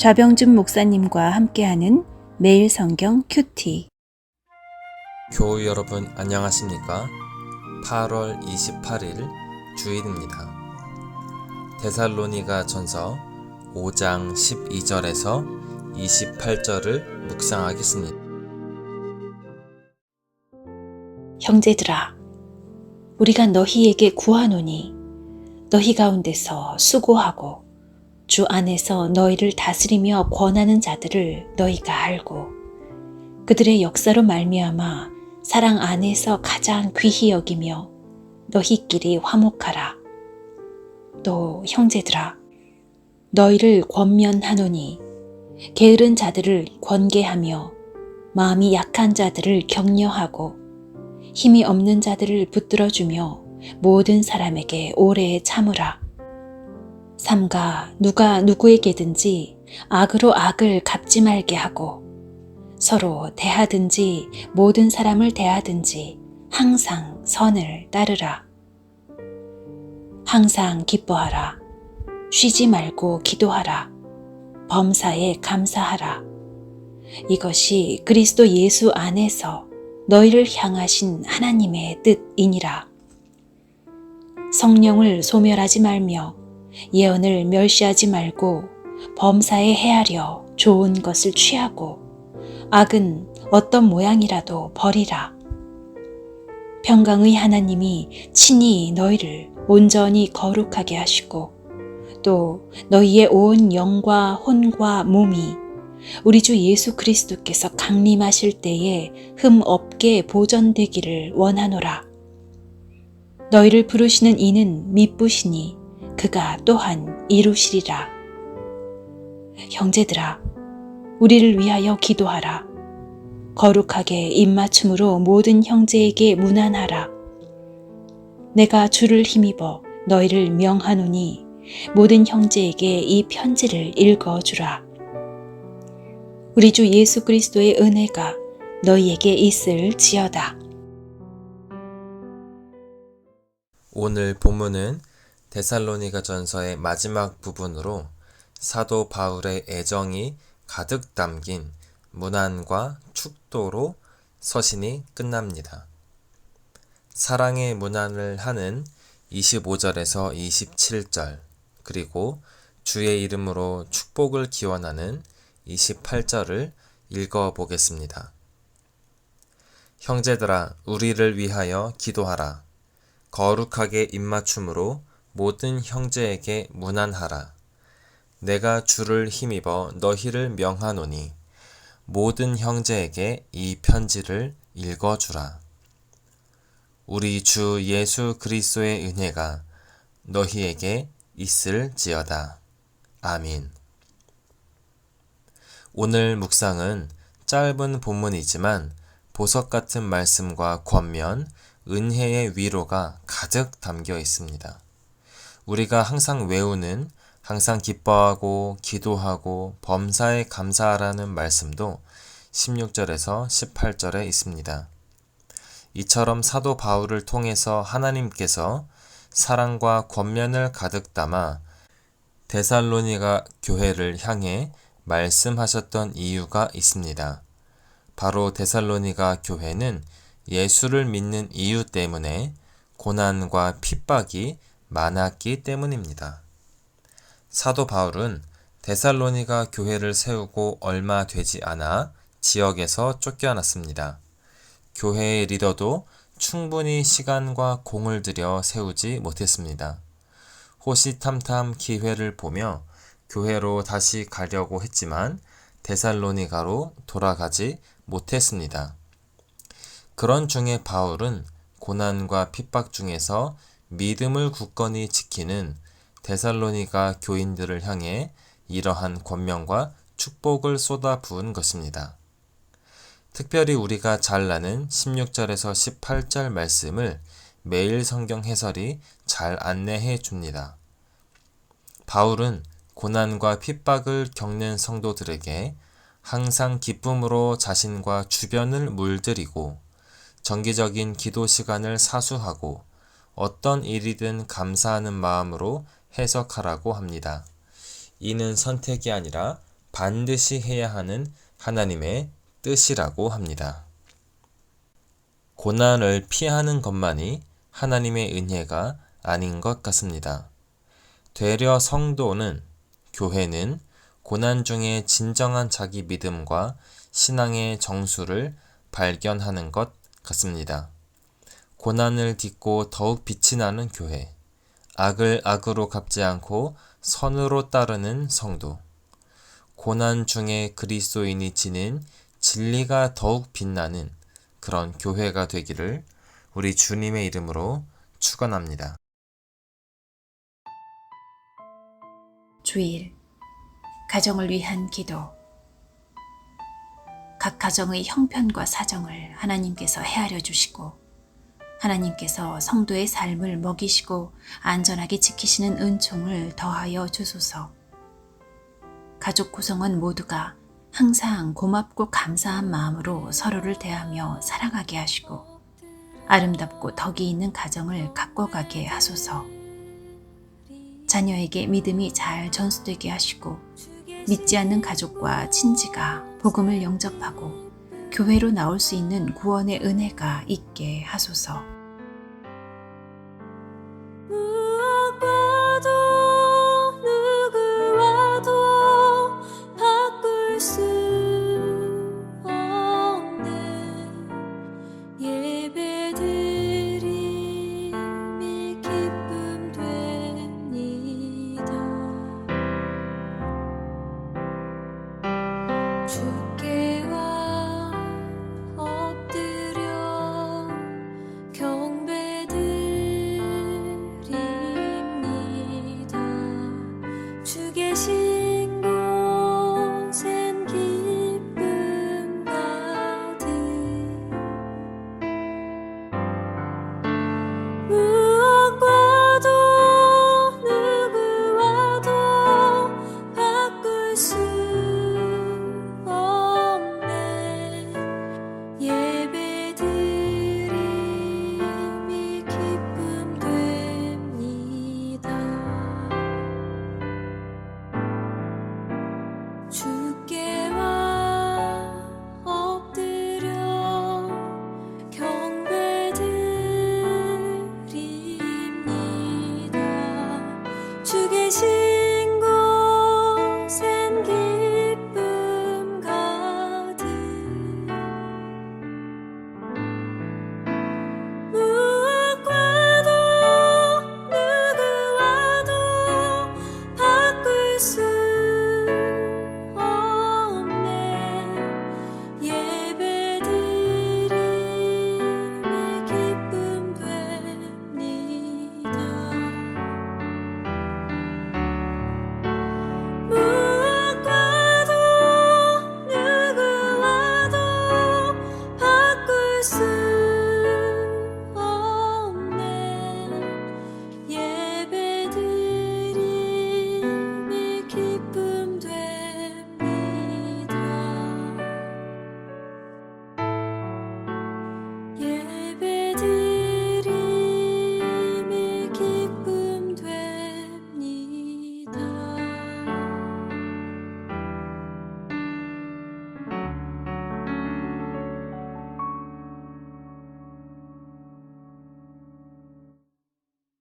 좌병준 목사님과 함께하는 매일 성경 큐티. 교우 여러분 안녕하십니까? 8월 28일 주일입니다. 데살로니가 전서 5장 12절에서 28절을 묵상하겠습니다. 형제들아, 우리가 너희에게 구하노니 너희 가운데서 수고하고 주 안에서 너희를 다스리며 권하는 자들을 너희가 알고 그들의 역사로 말미암아 사랑 안에서 가장 귀히 여기며 너희끼리 화목하라. 또 형제들아, 너희를 권면하노니 게으른 자들을 권계하며 마음이 약한 자들을 격려하고 힘이 없는 자들을 붙들어 주며 모든 사람에게 오래 참으라. 삼가 누가 누구에게든지 악으로 악을 갚지 말게 하고 서로 대하든지 모든 사람을 대하든지 항상 선을 따르라. 항상 기뻐하라. 쉬지 말고 기도하라. 범사에 감사하라. 이것이 그리스도 예수 안에서 너희를 향하신 하나님의 뜻이니라. 성령을 소멸하지 말며 예언을 멸시하지 말고 범사에 헤아려 좋은 것을 취하고 악은 어떤 모양이라도 버리라. 평강의 하나님이 친히 너희를 온전히 거룩하게 하시고 또 너희의 온 영과 혼과 몸이 우리 주 예수 그리스도께서 강림하실 때에 흠 없게 보존되기를 원하노라. 너희를 부르시는 이는 미쁘시니 그가 또한 이루시리라. 형제들아, 우리를 위하여 기도하라. 거룩하게 입맞춤으로 모든 형제에게 무난하라. 내가 주를 힘입어 너희를 명하노니 모든 형제에게 이 편지를 읽어주라. 우리 주 예수 그리스도의 은혜가 너희에게 있을 지어다. 오늘 본문은 데살로니가 전서의 마지막 부분으로 사도 바울의 애정이 가득 담긴 문안과 축도로 서신이 끝납니다. 사랑의 문안을 하는 25절에서 27절, 그리고 주의 이름으로 축복을 기원하는 28절을 읽어 보겠습니다. 형제들아, 우리를 위하여 기도하라. 거룩하게 입맞춤으로 모든 형제에게 문안하라. 내가 주를 힘입어 너희를 명하노니 모든 형제에게 이 편지를 읽어주라. 우리 주 예수 그리스도의 은혜가 너희에게 있을지어다. 아민. 오늘 묵상은 짧은 본문이지만 보석 같은 말씀과 권면, 은혜의 위로가 가득 담겨 있습니다. 우리가 항상 외우는 항상 기뻐하고 기도하고 범사에 감사하라는 말씀도 16절에서 18절에 있습니다. 이처럼 사도 바울을 통해서 하나님께서 사랑과 권면을 가득 담아 데살로니가 교회를 향해 말씀하셨던 이유가 있습니다. 바로 데살로니가 교회는 예수를 믿는 이유 때문에 고난과 핍박이 많았기 때문입니다. 사도 바울은 데살로니가 교회를 세우고 얼마 되지 않아 지역에서 쫓겨났습니다. 교회의 리더도 충분히 시간과 공을 들여 세우지 못했습니다. 호시탐탐 기회를 보며 교회로 다시 가려고 했지만 데살로니가로 돌아가지 못했습니다. 그런 중에 바울은 고난과 핍박 중에서 믿음을 굳건히 지키는 데살로니가 교인들을 향해 이러한 권명과 축복을 쏟아 부은 것입니다. 특별히 우리가 잘 아는 16절에서 18절 말씀을 매일 성경 해설이 잘 안내해 줍니다. 바울은 고난과 핍박을 겪는 성도들에게 항상 기쁨으로 자신과 주변을 물들이고 정기적인 기도 시간을 사수하고 어떤 일이든 감사하는 마음으로 해석하라고 합니다. 이는 선택이 아니라 반드시 해야 하는 하나님의 뜻이라고 합니다. 고난을 피하는 것만이 하나님의 은혜가 아닌 것 같습니다. 되려 성도는, 교회는 고난 중에 진정한 자기 믿음과 신앙의 정수를 발견하는 것 같습니다. 고난을 딛고 더욱 빛이 나는 교회, 악을 악으로 갚지 않고 선으로 따르는 성도, 고난 중에 그리스도인이 지닌 진리가 더욱 빛나는 그런 교회가 되기를 우리 주님의 이름으로 축원합니다. 주일 가정을 위한 기도. 각 가정의 형편과 사정을 하나님께서 헤아려 주시고 하나님께서 성도의 삶을 먹이시고 안전하게 지키시는 은총을 더하여 주소서. 가족 구성원 모두가 항상 고맙고 감사한 마음으로 서로를 대하며 살아가게 하시고 아름답고 덕이 있는 가정을 가꿔가게 하소서. 자녀에게 믿음이 잘 전수되게 하시고 믿지 않는 가족과 친지가 복음을 영접하고 교회로 나올 수 있는 구원의 은혜가 있게 하소서.